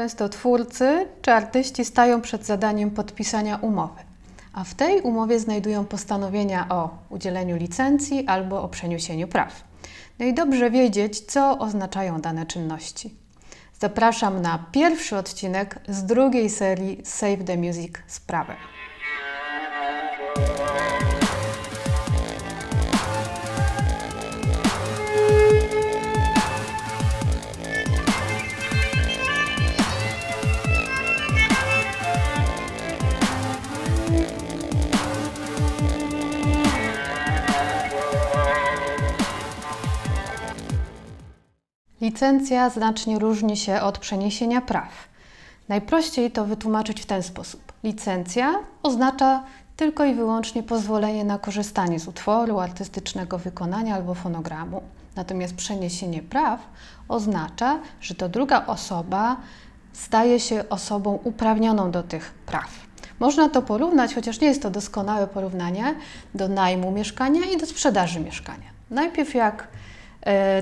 Często twórcy czy artyści stają przed zadaniem podpisania umowy, a w tej umowie znajdują postanowienia o udzieleniu licencji albo o przeniesieniu praw. No i dobrze wiedzieć, co oznaczają dane czynności. Zapraszam na pierwszy odcinek z drugiej serii Save the Music z Licencja znacznie różni się od przeniesienia praw. Najprościej to wytłumaczyć w ten sposób. Licencja oznacza tylko i wyłącznie pozwolenie na korzystanie z utworu, artystycznego wykonania albo fonogramu. Natomiast przeniesienie praw oznacza, że to druga osoba staje się osobą uprawnioną do tych praw. Można to porównać, chociaż nie jest to doskonałe porównanie, do najmu mieszkania i do sprzedaży mieszkania. Najpierw jak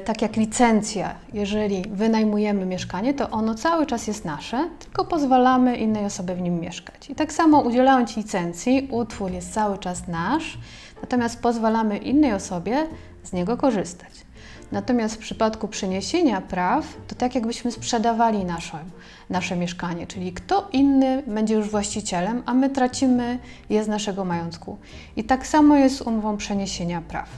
tak jak licencja, jeżeli wynajmujemy mieszkanie, to ono cały czas jest nasze, tylko pozwalamy innej osobie w nim mieszkać. I tak samo udzielając licencji, utwór jest cały czas nasz, natomiast pozwalamy innej osobie z niego korzystać. Natomiast w przypadku przeniesienia praw, to tak jakbyśmy sprzedawali nasze, nasze mieszkanie, czyli kto inny będzie już właścicielem, a my tracimy je z naszego majątku. I tak samo jest z umową przeniesienia praw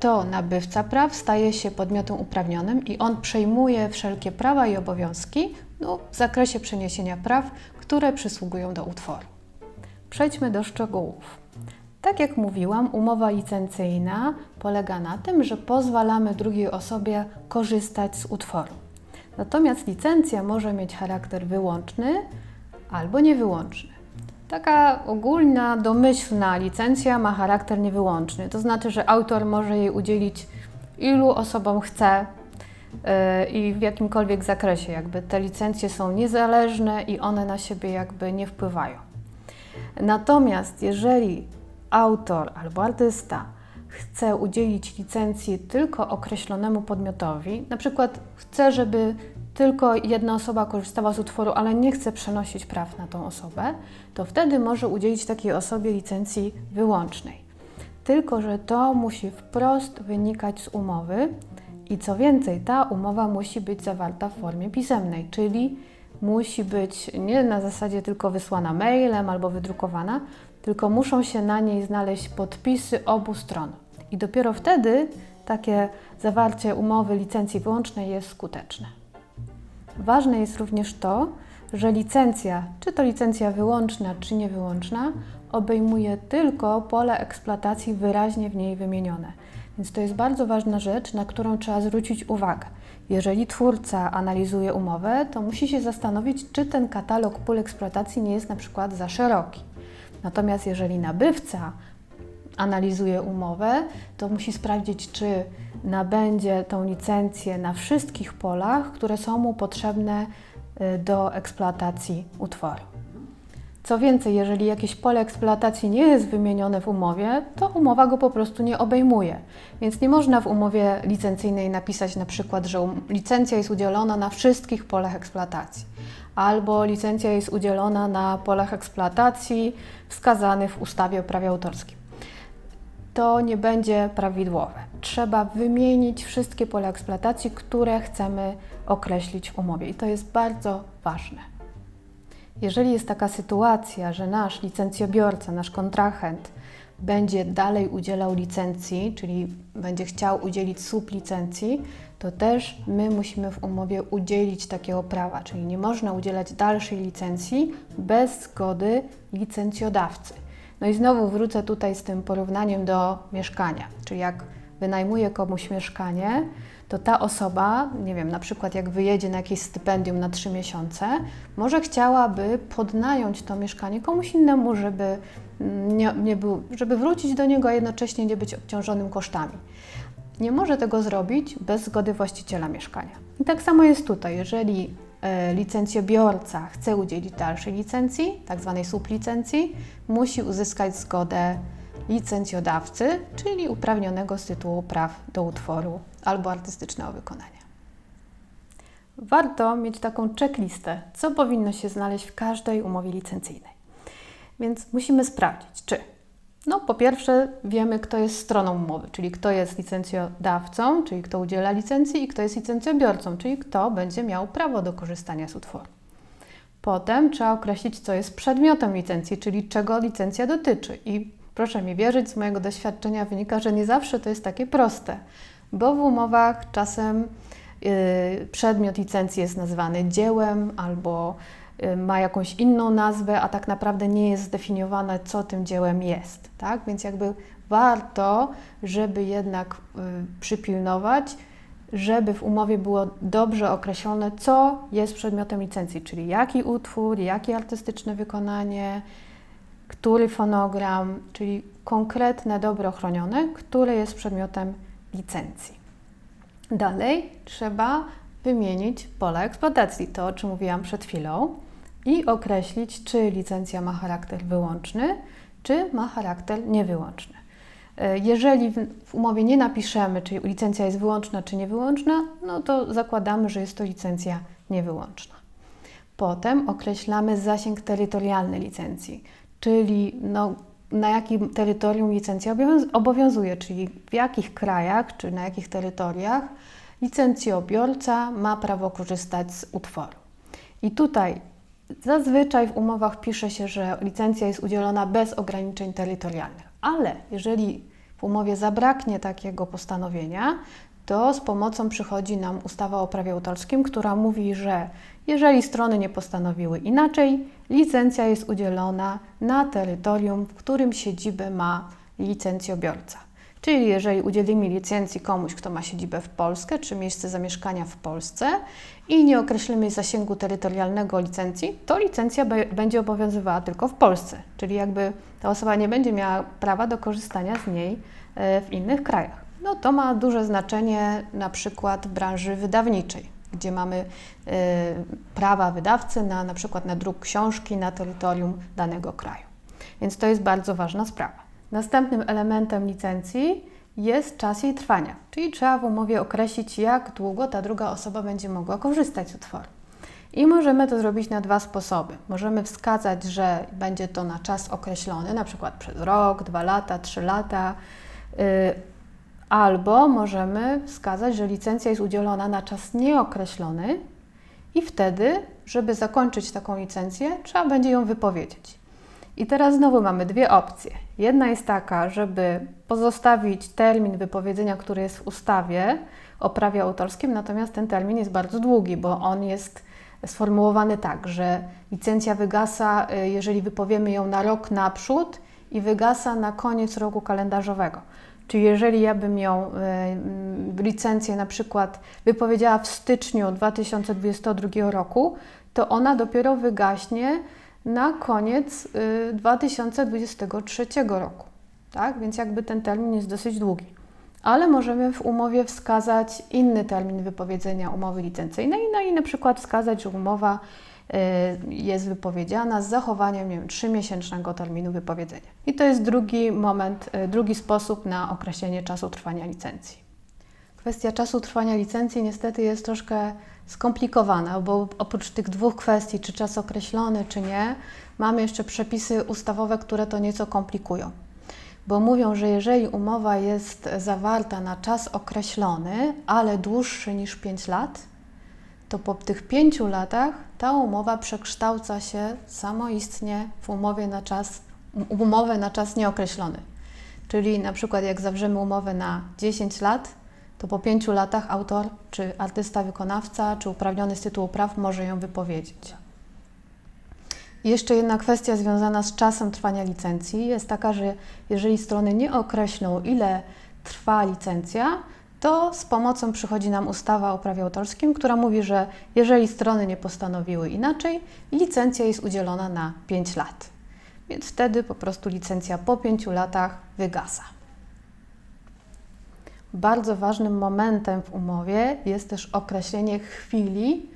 to nabywca praw staje się podmiotem uprawnionym i on przejmuje wszelkie prawa i obowiązki no, w zakresie przeniesienia praw, które przysługują do utworu. Przejdźmy do szczegółów. Tak jak mówiłam, umowa licencyjna polega na tym, że pozwalamy drugiej osobie korzystać z utworu. Natomiast licencja może mieć charakter wyłączny albo niewyłączny. Taka ogólna, domyślna licencja ma charakter niewyłączny. To znaczy, że autor może jej udzielić ilu osobom chce yy, i w jakimkolwiek zakresie. Jakby te licencje są niezależne i one na siebie jakby nie wpływają. Natomiast jeżeli autor albo artysta chce udzielić licencji tylko określonemu podmiotowi, na przykład chce, żeby tylko jedna osoba korzystała z utworu, ale nie chce przenosić praw na tą osobę, to wtedy może udzielić takiej osobie licencji wyłącznej. Tylko, że to musi wprost wynikać z umowy i co więcej, ta umowa musi być zawarta w formie pisemnej, czyli musi być nie na zasadzie tylko wysłana mailem albo wydrukowana, tylko muszą się na niej znaleźć podpisy obu stron. I dopiero wtedy takie zawarcie umowy licencji wyłącznej jest skuteczne. Ważne jest również to, że licencja, czy to licencja wyłączna, czy niewyłączna, obejmuje tylko pole eksploatacji wyraźnie w niej wymienione. Więc to jest bardzo ważna rzecz, na którą trzeba zwrócić uwagę. Jeżeli twórca analizuje umowę, to musi się zastanowić, czy ten katalog pól eksploatacji nie jest na przykład za szeroki. Natomiast jeżeli nabywca analizuje umowę, to musi sprawdzić, czy nabędzie tą licencję na wszystkich polach, które są mu potrzebne y, do eksploatacji utworu. Co więcej, jeżeli jakieś pole eksploatacji nie jest wymienione w umowie, to umowa go po prostu nie obejmuje. Więc nie można w umowie licencyjnej napisać na przykład, że um, licencja jest udzielona na wszystkich polach eksploatacji, albo licencja jest udzielona na polach eksploatacji wskazanych w ustawie o prawie autorskim to nie będzie prawidłowe. Trzeba wymienić wszystkie pola eksploatacji, które chcemy określić w umowie i to jest bardzo ważne. Jeżeli jest taka sytuacja, że nasz licencjobiorca, nasz kontrahent będzie dalej udzielał licencji, czyli będzie chciał udzielić sublicencji, to też my musimy w umowie udzielić takiego prawa, czyli nie można udzielać dalszej licencji bez zgody licencjodawcy. No i znowu wrócę tutaj z tym porównaniem do mieszkania, czyli jak wynajmuję komuś mieszkanie, to ta osoba, nie wiem, na przykład jak wyjedzie na jakieś stypendium na trzy miesiące, może chciałaby podnająć to mieszkanie komuś innemu, żeby, nie, nie był, żeby wrócić do niego, a jednocześnie nie być obciążonym kosztami. Nie może tego zrobić bez zgody właściciela mieszkania. I tak samo jest tutaj. Jeżeli licencjobiorca chce udzielić dalszej licencji, tak zwanej sublicencji, musi uzyskać zgodę licencjodawcy, czyli uprawnionego z tytułu praw do utworu albo artystycznego wykonania. warto mieć taką checklistę, co powinno się znaleźć w każdej umowie licencyjnej. Więc musimy sprawdzić, czy no, po pierwsze, wiemy, kto jest stroną umowy, czyli kto jest licencjodawcą, czyli kto udziela licencji, i kto jest licencjobiorcą, czyli kto będzie miał prawo do korzystania z utworu. Potem trzeba określić, co jest przedmiotem licencji, czyli czego licencja dotyczy. I proszę mi wierzyć, z mojego doświadczenia wynika, że nie zawsze to jest takie proste, bo w umowach czasem yy, przedmiot licencji jest nazwany dziełem albo ma jakąś inną nazwę, a tak naprawdę nie jest zdefiniowane, co tym dziełem jest. Tak? Więc jakby warto, żeby jednak yy, przypilnować, żeby w umowie było dobrze określone, co jest przedmiotem licencji, czyli jaki utwór, jakie artystyczne wykonanie, który fonogram, czyli konkretne, dobrze ochronione, które jest przedmiotem licencji. Dalej trzeba wymienić pole eksploatacji, to o czym mówiłam przed chwilą, i określić, czy licencja ma charakter wyłączny, czy ma charakter niewyłączny. E, Jeżeli w, umowie nie napiszemy, czy licencja jest wyłączna, czy niewyłączna, no to zakładamy, że jest to licencja niewyłączna. Potem określamy zasięg terytorialny licencji, czyli no, na jakim terytorium licencja obowiąz- obowiązuje, czyli w jakich krajach czy na jakich terytoriach licencjobiorca ma prawo korzystać z utworu. I tutaj zazwyczaj w umowach pisze się, że licencja jest udzielona bez ograniczeń terytorialnych, ale jeżeli w umowie zabraknie takiego postanowienia, to z pomocą przychodzi nam ustawa o prawie autorskim, która mówi, że jeżeli strony nie postanowiły inaczej, licencja jest udzielona na terytorium, w którym siedzibę ma licencjobiorca. Czyli jeżeli udzielimy licencji komuś, kto ma siedzibę w Polsce, czy miejsce zamieszkania w Polsce i nie określimy zasięgu terytorialnego licencji, to licencja będzie obowiązywała tylko w Polsce. Czyli jakby ta osoba nie będzie miała prawa do korzystania z niej e, w innych krajach. No to ma duże znaczenie na przykład w branży wydawniczej, gdzie mamy e, prawa wydawcy na na przykład na druk książki na terytorium danego kraju. Więc to jest bardzo ważna sprawa. Następnym elementem licencji jest czas jej trwania, czyli trzeba w umowie określić, jak długo ta druga osoba będzie mogła korzystać z utworu. I możemy to zrobić na dwa sposoby. Możemy wskazać, że będzie to na czas określony, na przykład przez rok, dwa lata, trzy lata, yy, albo możemy wskazać, że licencja jest udzielona na czas nieokreślony i wtedy, żeby zakończyć taką licencję, trzeba będzie ją wypowiedzieć. I teraz znowu mamy dwie opcje. Jedna jest taka, żeby pozostawić termin wypowiedzenia, który jest w ustawie o prawie autorskim, natomiast ten termin jest bardzo długi, bo on jest sformułowany tak, że licencja wygasa, y, jeżeli wypowiemy ją na rok naprzód i wygasa na koniec roku kalendarzowego. Czyli jeżeli ja bym ją y, licencję na przykład wypowiedziała w styczniu 2022 roku, to ona dopiero wygaśnie na koniec y, 2023 roku. Tak? Więc jakby ten termin jest dosyć długi. Ale możemy w umowie wskazać inny termin wypowiedzenia umowy licencyjnej, no i na przykład wskazać, że umowa y, jest wypowiedziana z zachowaniem nie wiem, 3-miesięcznego terminu wypowiedzenia. I to jest drugi moment, y, drugi sposób na określenie czasu trwania licencji. Kwestia czasu trwania licencji niestety jest troszkę skomplikowana, bo oprócz tych dwóch kwestii, czy czas określony, czy nie, mamy jeszcze przepisy ustawowe, które to nieco komplikują. Bo mówią, że jeżeli umowa jest zawarta na czas określony, ale dłuższy niż 5 lat, to po tych 5 latach ta umowa przekształca się samoistnie w umowie na czas, umowę na czas nieokreślony. Czyli na przykład jak zawrzemy umowę na 10 lat, to po pięciu latach autor, czy artysta wykonawca, czy uprawniony z tytułu praw może ją wypowiedzieć. Jeszcze jedna kwestia związana z czasem trwania licencji jest taka, że jeżeli strony nie określą, ile trwa licencja, to z pomocą przychodzi nam ustawa o prawie autorskim, która mówi, że jeżeli strony nie postanowiły inaczej, licencja jest udzielona na 5 lat. Więc wtedy po prostu licencja po 5 latach wygasa. Bardzo ważnym momentem w umowie jest też określenie chwili,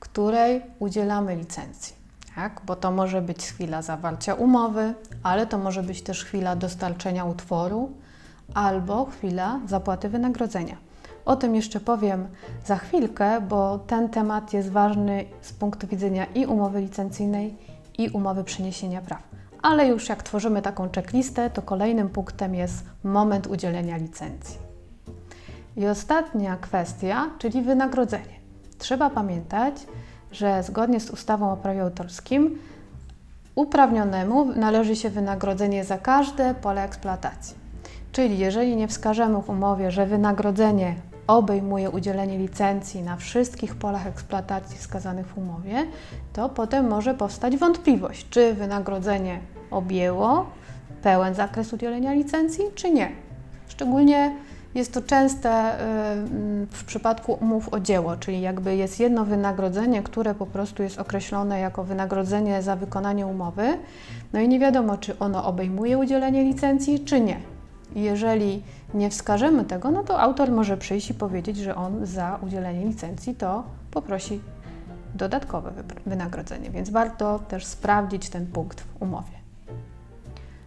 której udzielamy licencji. Tak? Bo to może być chwila zawarcia umowy, ale to może być też chwila dostarczenia utworu albo chwila zapłaty wynagrodzenia. O tym jeszcze powiem za chwilkę, bo ten temat jest ważny z punktu widzenia i umowy licencyjnej, i umowy przeniesienia praw. Ale już jak tworzymy taką checklistę, to kolejnym punktem jest moment udzielenia licencji. I ostatnia kwestia, czyli wynagrodzenie. Trzeba pamiętać, że zgodnie z ustawą o prawie autorskim uprawnionemu należy się wynagrodzenie za każde pole eksploatacji. Czyli jeżeli nie wskażemy w umowie, że wynagrodzenie obejmuje udzielenie licencji na wszystkich polach eksploatacji wskazanych w umowie, to potem może powstać wątpliwość, czy wynagrodzenie objęło pełen zakres udzielenia licencji, czy nie. Szczególnie jest to częste y, w przypadku umów o dzieło, czyli jakby jest jedno wynagrodzenie, które po prostu jest określone jako wynagrodzenie za wykonanie umowy, no i nie wiadomo, czy ono obejmuje udzielenie licencji, czy nie. Jeżeli nie wskażemy tego, no to autor może przyjść i powiedzieć, że on za udzielenie licencji to poprosi dodatkowe wynagrodzenie, więc warto też sprawdzić ten punkt w umowie.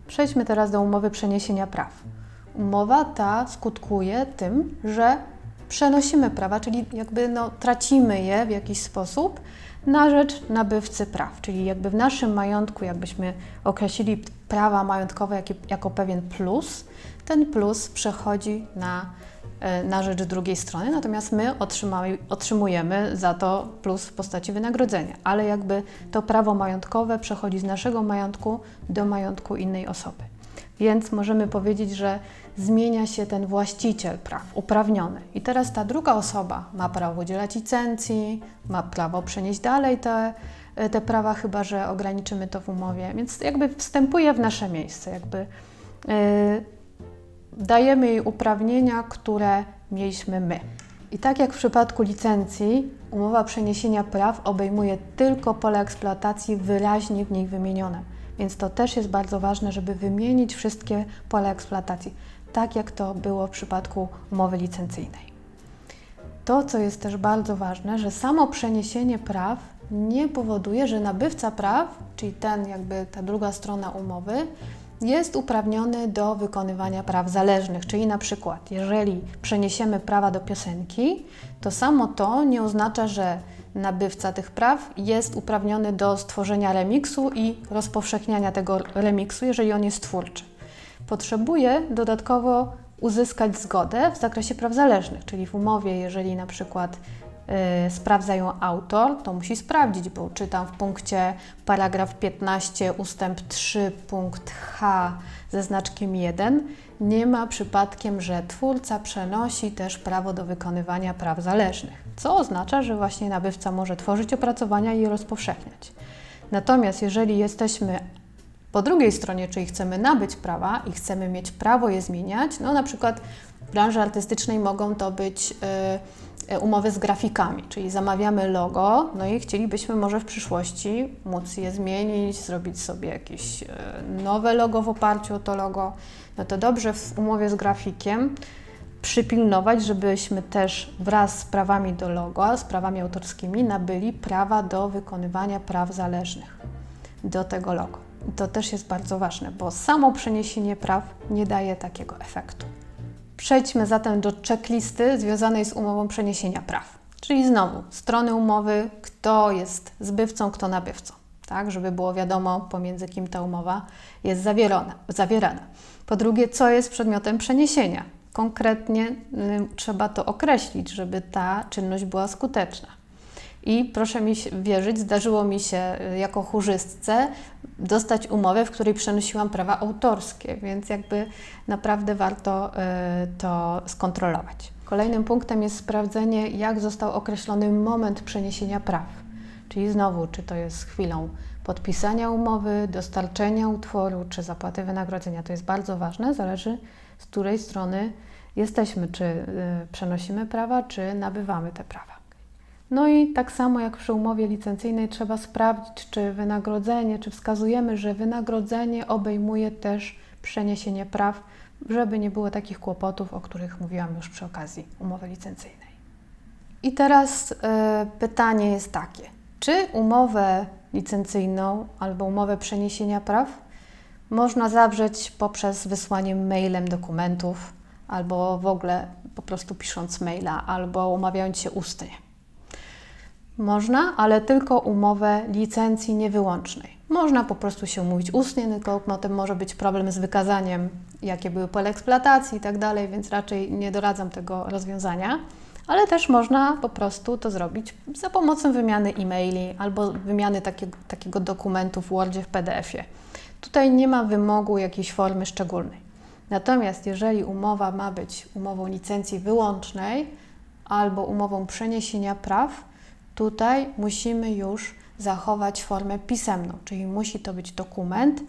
Przejdźmy teraz do umowy przeniesienia praw. Umowa ta skutkuje tym, że przenosimy prawa, czyli jakby no, tracimy je w jakiś sposób na rzecz nabywcy praw, czyli jakby w naszym majątku, jakbyśmy określili prawa majątkowe jako, jako pewien plus, ten plus przechodzi na, e, na rzecz drugiej strony, natomiast my otrzymujemy za to plus w postaci wynagrodzenia, ale jakby to prawo majątkowe przechodzi z naszego majątku do majątku innej osoby. Więc możemy powiedzieć, że zmienia się ten właściciel praw, uprawniony. I teraz ta druga osoba ma prawo udzielać licencji, ma prawo przenieść dalej te, te prawa, chyba że ograniczymy to w umowie. Więc jakby wstępuje w nasze miejsce, jakby yy, dajemy jej uprawnienia, które mieliśmy my. I tak jak w przypadku licencji, umowa przeniesienia praw obejmuje tylko pole eksploatacji wyraźnie w niej wymienione. Więc to też jest bardzo ważne, żeby wymienić wszystkie pola eksploatacji, tak jak to było w przypadku umowy licencyjnej. To, co jest też bardzo ważne, że samo przeniesienie praw nie powoduje, że nabywca praw, czyli ten jakby ta druga strona umowy, jest uprawniony do wykonywania praw zależnych, czyli na przykład, jeżeli przeniesiemy prawa do piosenki, to samo to nie oznacza, że nabywca tych praw jest uprawniony do stworzenia remiksu i rozpowszechniania tego remiksu, jeżeli on jest twórczy. Potrzebuje dodatkowo uzyskać zgodę w zakresie praw zależnych, czyli w umowie, jeżeli na przykład y, sprawdza ją autor, to musi sprawdzić, bo czytam w punkcie paragraf 15 ustęp 3 punkt H ze znaczkiem 1, nie ma przypadkiem, że twórca przenosi też prawo do wykonywania praw zależnych co oznacza, że właśnie nabywca może tworzyć opracowania i je rozpowszechniać. Natomiast jeżeli jesteśmy po drugiej stronie, czyli chcemy nabyć prawa i chcemy mieć prawo je zmieniać, no na przykład w branży artystycznej mogą to być y, umowy z grafikami, czyli zamawiamy logo, no i chcielibyśmy może w przyszłości móc je zmienić, zrobić sobie jakieś y, nowe logo w oparciu o to logo. No to dobrze w umowie z grafikiem przypilnować, żebyśmy też wraz z prawami do logo, z prawami autorskimi nabyli prawa do wykonywania praw zależnych do tego logo. To też jest bardzo ważne, bo samo przeniesienie praw nie daje takiego efektu. Przejdźmy zatem do checklisty związanej z umową przeniesienia praw. Czyli znowu strony umowy, kto jest zbywcą, kto nabywcą, tak, żeby było wiadomo pomiędzy kim ta umowa jest zawierana. zawierana. Po drugie, co jest przedmiotem przeniesienia, konkretnie y, trzeba to określić, żeby ta czynność była skuteczna. I proszę mi wierzyć, zdarzyło mi się y, jako chórzystce dostać umowę, w której przenosiłam prawa autorskie, więc jakby naprawdę warto y, to skontrolować. Kolejnym punktem jest sprawdzenie, jak został określony moment przeniesienia praw. Czyli znowu, czy to jest chwilą podpisania umowy, dostarczenia utworu, czy zapłaty wynagrodzenia. To jest bardzo ważne, zależy z której strony jesteśmy, czy y, przenosimy prawa, czy nabywamy te prawa. No i tak samo jak przy umowie licencyjnej trzeba sprawdzić, czy wynagrodzenie, czy wskazujemy, że wynagrodzenie obejmuje też przeniesienie praw, żeby nie było takich kłopotów, o których mówiłam już przy okazji umowy licencyjnej. I teraz y, pytanie jest takie: czy umowę licencyjną albo umowę przeniesienia praw można zawrzeć poprzez wysłanie mailem dokumentów albo w ogóle po prostu pisząc maila, albo umawiając się ustnie. Można, ale tylko umowę licencji niewyłącznej. Można po prostu się umówić ustnie, tylko potem może być problem z wykazaniem, jakie były pole eksploatacji i tak dalej, więc raczej nie doradzam tego rozwiązania. Ale też można po prostu to zrobić za pomocą wymiany e-maili albo wymiany takiego, takiego dokumentu w Wordzie, w PDF-ie. Tutaj nie ma wymogu jakiejś formy szczególnej. Natomiast jeżeli umowa ma być umową licencji wyłącznej albo umową przeniesienia praw, tutaj musimy już zachować formę pisemną, czyli musi to być dokument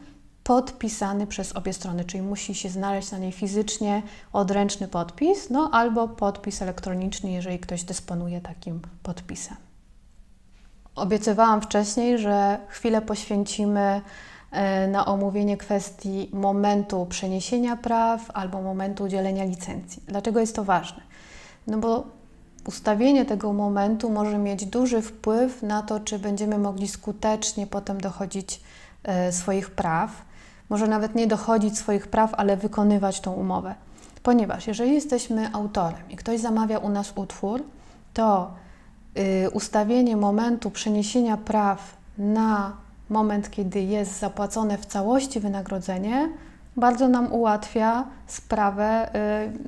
podpisany przez obie strony, czyli musi się znaleźć na niej fizycznie odręczny podpis, no albo podpis elektroniczny, jeżeli ktoś dysponuje takim podpisem. Obiecywałam wcześniej, że chwilę poświęcimy e, na omówienie kwestii momentu przeniesienia praw albo momentu udzielenia licencji. Dlaczego jest to ważne? No bo ustawienie tego momentu może mieć duży wpływ na to, czy będziemy mogli skutecznie potem dochodzić e, swoich praw. Może nawet nie dochodzić swoich praw, ale wykonywać tą umowę. Ponieważ jeżeli jesteśmy autorem i ktoś zamawia u nas utwór, to y, ustawienie momentu przeniesienia praw na moment, kiedy jest zapłacone w całości wynagrodzenie, bardzo nam ułatwia sprawę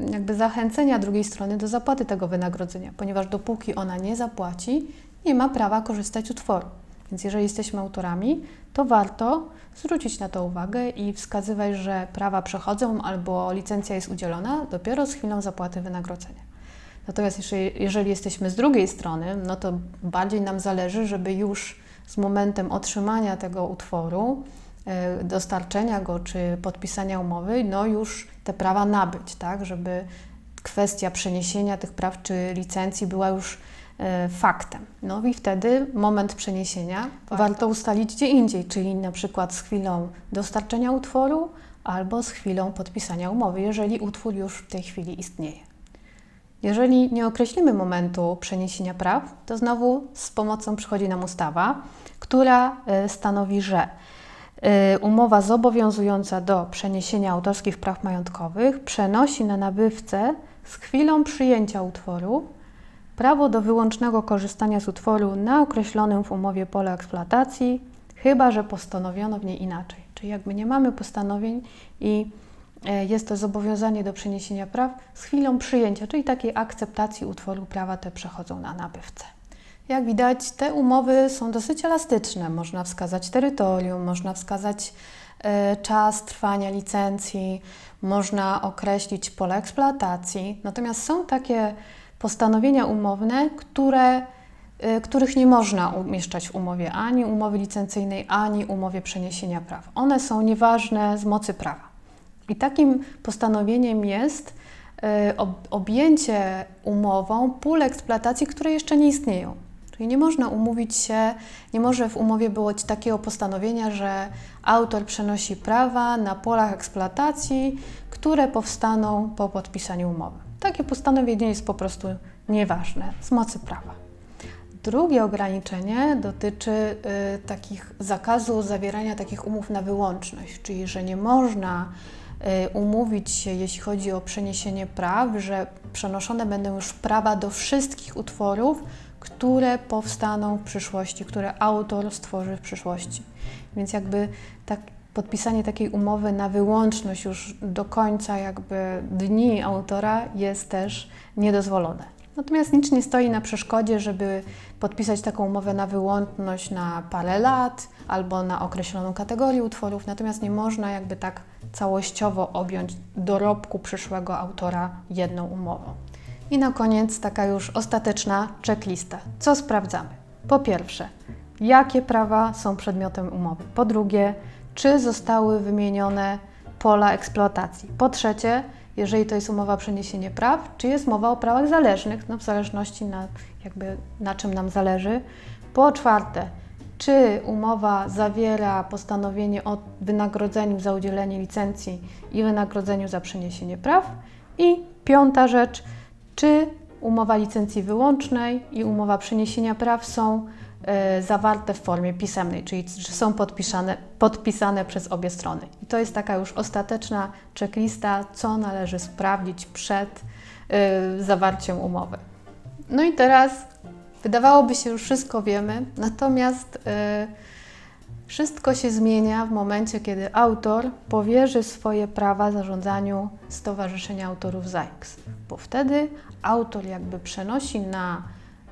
y, jakby zachęcenia drugiej strony do zapłaty tego wynagrodzenia, ponieważ dopóki ona nie zapłaci, nie ma prawa korzystać z utworu. Więc jeżeli jesteśmy autorami, to warto zwrócić na to uwagę i wskazywać, że prawa przechodzą albo licencja jest udzielona dopiero z chwilą zapłaty wynagrodzenia. Natomiast jeżeli, jeżeli jesteśmy z drugiej strony, no to bardziej nam zależy, żeby już z momentem otrzymania tego utworu, dostarczenia go czy podpisania umowy, no już te prawa nabyć, tak, żeby kwestia przeniesienia tych praw czy licencji była już e, faktem. No i wtedy moment przeniesienia warto, warto ustalić gdzie indziej, czyli na przykład z chwilą dostarczenia utworu albo z chwilą podpisania umowy, jeżeli utwór już w tej chwili istnieje. Jeżeli nie określimy momentu przeniesienia praw, to znowu z pomocą przychodzi nam ustawa, która e, stanowi, że e, umowa zobowiązująca do przeniesienia autorskich praw majątkowych przenosi na nabywcę z chwilą przyjęcia utworu prawo do wyłącznego korzystania z utworu na określonym w umowie pole eksploatacji, chyba że postanowiono w niej inaczej. Czyli jakby nie mamy postanowień i e, jest to zobowiązanie do przeniesienia praw z chwilą przyjęcia, czyli takiej akceptacji utworu prawa te przechodzą na nabywcę. Jak widać, te umowy są dosyć elastyczne. Można wskazać terytorium, można wskazać e, czas trwania licencji, można określić pole eksploatacji. Natomiast są takie postanowienia umowne, które, y, których nie można umieszczać w umowie ani umowy licencyjnej, ani umowie przeniesienia praw. One są nieważne z mocy prawa. I takim postanowieniem jest y, objęcie umową pól eksploatacji, które jeszcze nie istnieją. Czyli nie można umówić się, nie może w umowie być takiego postanowienia, że autor przenosi prawa na polach eksploatacji, które powstaną po podpisaniu umowy. Takie postanowienie jest po prostu nieważne z mocy prawa. Drugie ograniczenie dotyczy y, takich zakazu zawierania takich umów na wyłączność, czyli że nie można y, umówić się, jeśli chodzi o przeniesienie praw, że przenoszone będą już prawa do wszystkich utworów, które powstaną w przyszłości, które autor stworzy w przyszłości. Więc jakby tak, podpisanie takiej umowy na wyłączność już do końca jakby dni autora jest też niedozwolone. Natomiast nic nie stoi na przeszkodzie, żeby podpisać taką umowę na wyłączność na parę lat albo na określoną kategorię utworów, natomiast nie można jakby tak całościowo objąć dorobku przyszłego autora jedną umową. I na koniec taka już ostateczna checklista. Co sprawdzamy? Po pierwsze, jakie prawa są przedmiotem umowy? Po drugie, czy zostały wymienione pola eksploatacji? Po trzecie, jeżeli to jest umowa o przeniesienie praw, czy jest mowa o prawach zależnych, no w zależności na, jakby, na czym nam zależy. Po czwarte, czy umowa zawiera postanowienie o wynagrodzeniu za udzielenie licencji i wynagrodzeniu za przeniesienie praw. I piąta rzecz, czy umowa licencji wyłącznej i umowa przeniesienia praw są e, zawarte w formie pisemnej, czyli że są podpisane, podpisane przez obie strony. I to jest taka już ostateczna checklista, co należy sprawdzić przed e, zawarciem umowy. No i teraz wydawałoby się już wszystko wiemy, natomiast e, wszystko się zmienia w momencie, kiedy autor powierzy swoje prawa zarządzaniu Stowarzyszenia Autorów ZAIKS, bo wtedy autor jakby przenosi na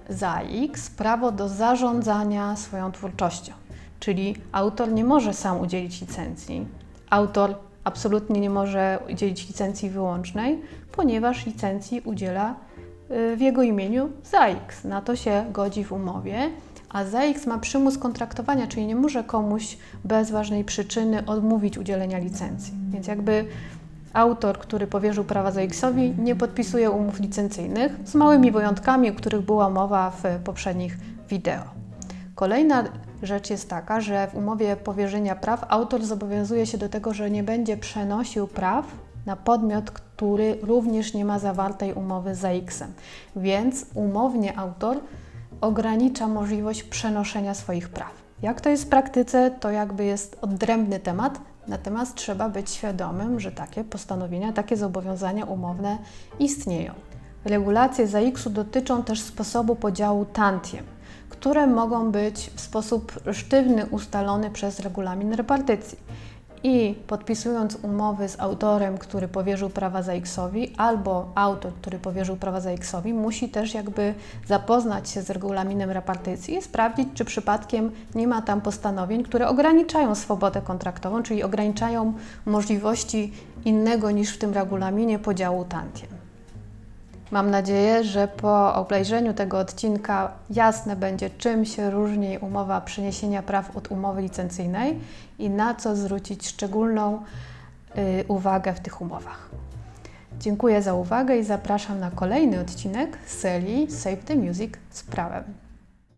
ZAIKS prawo do zarządzania swoją twórczością. Czyli autor nie może sam udzielić licencji. Autor absolutnie nie może udzielić licencji wyłącznej, ponieważ licencji udziela y, w jego imieniu ZAIKS. Na to się godzi w umowie, a ZAIKS ma przymus kontraktowania, czyli nie może komuś bez ważnej przyczyny odmówić udzielenia licencji. Więc jakby autor, który powierzył prawa ZAIKS-owi, nie podpisuje umów licencyjnych, z małymi wyjątkami, o których była mowa w poprzednich wideo. Kolejna rzecz jest taka, że w umowie powierzenia praw autor zobowiązuje się do tego, że nie będzie przenosił praw na podmiot, który również nie ma zawartej umowy z ZAIKS-em. Więc umownie autor ogranicza możliwość przenoszenia swoich praw. Jak to jest w praktyce, to jakby jest odrębny temat, natomiast trzeba być świadomym, że takie postanowienia, takie zobowiązania umowne istnieją. Regulacje ZAIKS-u dotyczą też sposobu podziału tantiem, które mogą być w sposób sztywny ustalony przez regulamin repartycji i podpisując umowy z autorem, który powierzył prawa ZAIKS-owi, albo autor, który powierzył prawa ZAIKS-owi, musi też jakby zapoznać się z regulaminem repartycji i sprawdzić, czy przypadkiem nie ma tam postanowień, które ograniczają swobodę kontraktową, czyli ograniczają możliwości innego niż w tym regulaminie podziału tantiem. Mam nadzieję, że po obejrzeniu tego odcinka jasne będzie, czym się różni umowa przeniesienia praw od umowy licencyjnej i na co zwrócić szczególną y, uwagę w tych umowach. Dziękuję za uwagę i zapraszam na kolejny odcinek serii Save the Music z prawem.